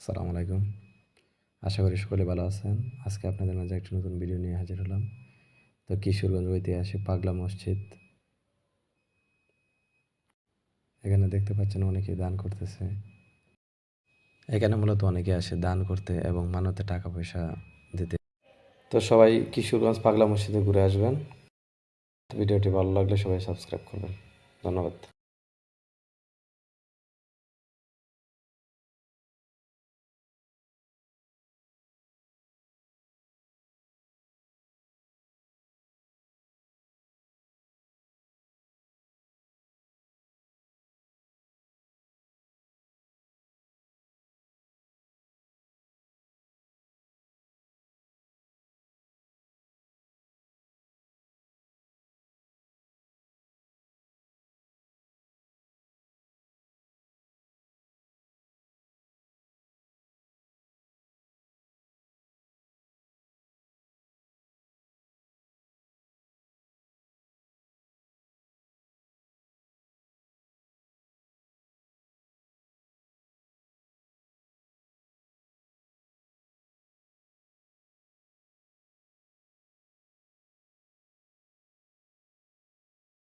আসসালামু আলাইকুম। আশা করি সকলে ভালো আছেন। আজকে আপনাদের মাঝে একটি নতুন ভিডিও নিয়ে হাজির হলাম। তো কিশোরগঞ্জ ঐতিহাসিক পাগলা মসজিদ। এখানে দেখতে পাচ্ছেন অনেকেই দান করতেছে। এখানে মূলত অনেকে আসে দান করতে এবং মানতে টাকা পয়সা দিতে। তো সবাই কিশোরগঞ্জ পাগলা মসজিদে ঘুরে আসবেন। ভিডিওটি ভালো লাগলে সবাই সাবস্ক্রাইব করবেন। ধন্যবাদ।